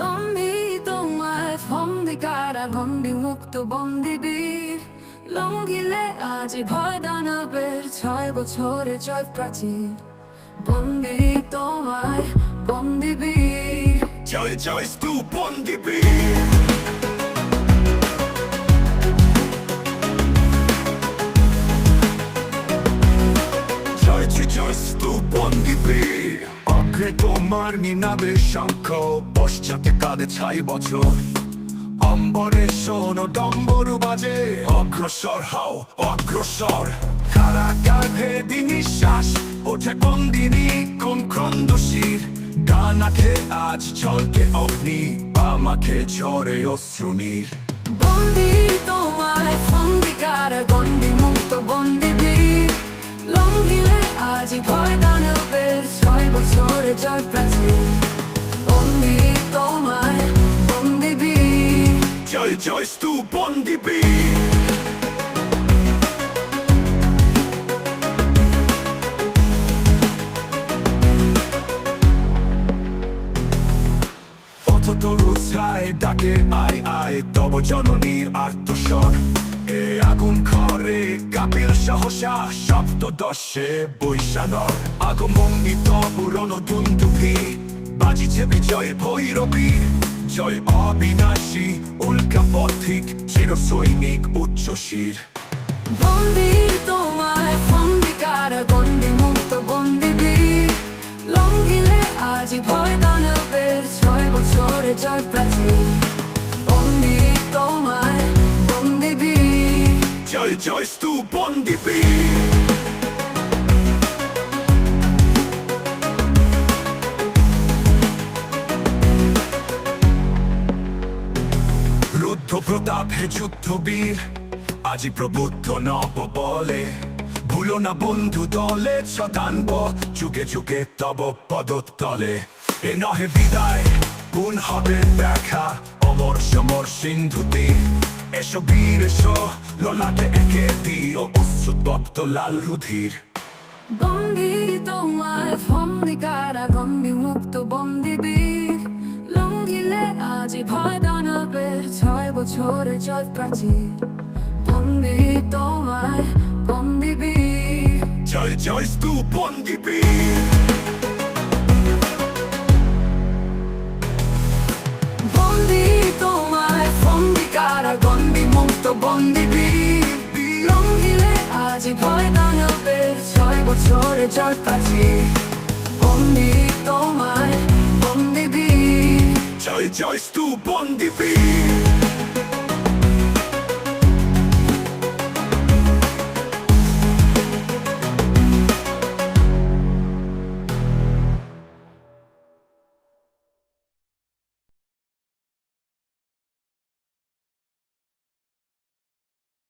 বন্দি তোমায় ফন্দি কারা গন্ডি মুক্ত বন্দি বীর লঙ্গিলে আজ ভয় দানবের ছয় বছরে জয় প্রাচীর। বন্দি তোমায় বন্দি বীর জয় জয় স্তু বন্দিবীর জয় জয় জয় স্তু বন্দিবীর অগ্রে তোমার নিনাবে শঙ্খ, পশ্চাতে কাঁদে ছাই বছর। অম্বরে শোনো, ডম্বরু বাজে। অগ্রসর হও, অগ্রসর। কারাগারে নিঃশ্বাস ওঠে বন্দিনী কোন ক্রন্দশীর ডানাকে আজ ছলকে অগ্নি আমাকে ঝরে অশ্রুনীর বন্দি তোমায় জয় প্রাচীর বন্দি তোমায় বন্দি বীর জয় জয় স্তু বন্দিবীর অথত ডাকে আয় আয় তব জননীর আত্মস্বর এ আগুন খরে কাপিল সহসা সপ্তদশে বৈশানর আগমঙ্গিত পুরনো দুন্দুভি বাজিছে বিজয় ভৈরবী জয় অবিনাশী উল্কা পথিক চির সৈনিক উচ্চশীর বন্দি তোমায় ফন্দি কারা গন্ডি মুক্ত বন্দি বীর লঙ্গিলে আজ ভয় দানবের ছয় বছরে জয় প্রাচীর প্রতাপ হে যুদ্ধবীর আজি প্রবুদ্ধ নব বলে। ভুলো না বন্ধু দলে শতানব যুগে যুগে তব পদতলে। এ নহে বিদায়, কোন হবে দেখা? অমর সমর সিন্ধুতে। এসো বীর, এসো, ললাটে একে দিও অশ্রুতপ্ত লাল রুধির। বন্দি তোমায় ফন্দি কারা গন্ডি মুক্ত বন্দি বীর। লঙ্গিলে আজ ভয় বছরে জয় প্রাচীর। বন্দি তোমায় বন্দি বীর। জয় জয় স্তু বন্দিবীর বন্দি তোমায় ফন্দি কারা গন্ডি মুক্ত বন্দি বীর। লঙ্গিলে আজ ভয় দানবের ছয় বছরে জয় প্রাচীর। বন্দি তোমায় বন্দি বীর। জয় জয় স্তু বন্দিবীর